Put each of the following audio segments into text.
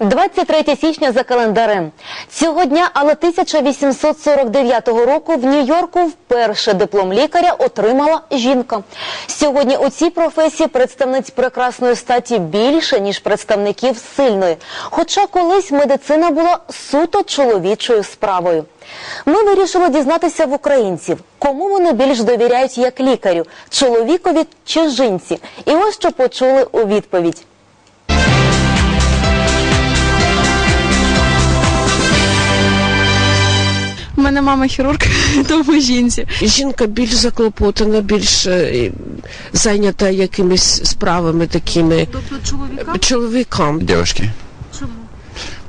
23 січня за календарем. Цього дня, але 1849 року в Нью-Йорку вперше диплом лікаря отримала жінка. Сьогодні у цій професії представниць прекрасної статі більше, ніж представників сильної. Хоча колись медицина була суто чоловічою справою. Ми вирішили дізнатися в українців, кому вони більш довіряють як лікарю – чоловікові чи жінці. І ось що почули у відповідь. мене мама хірург, тому жінці. Жінка більш заклопотана, більш е, зайнята якимись справами такими Тобто чоловіка? чоловікам. Девушки. Чому?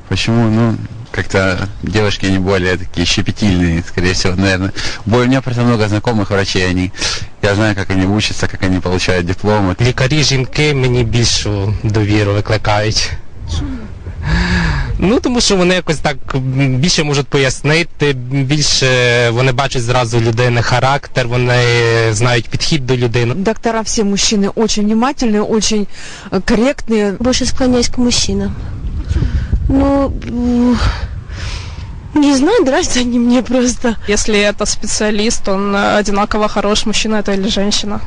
Почему? Ну, как-то девушки, они более такие щепетильные, скорее всего, наверное. Бо- У меня просто много знакомых врачей, они, я знаю, как они учатся, как они получают дипломы. Лікарі жінки мені більшу довіру викликають. Ну, тому що вони якось так м, більше можуть пояснити, більше вони бачать зразу людини характер, вони знають підхід до людини. Доктора все мужчины очень внимательные, очень э, корректные. Больше склоняюсь к мужчинам. Ну, м, не знаю, нравятся они мне просто. Если это специалист, он э, одинаково хорош, мужчина это или женщина.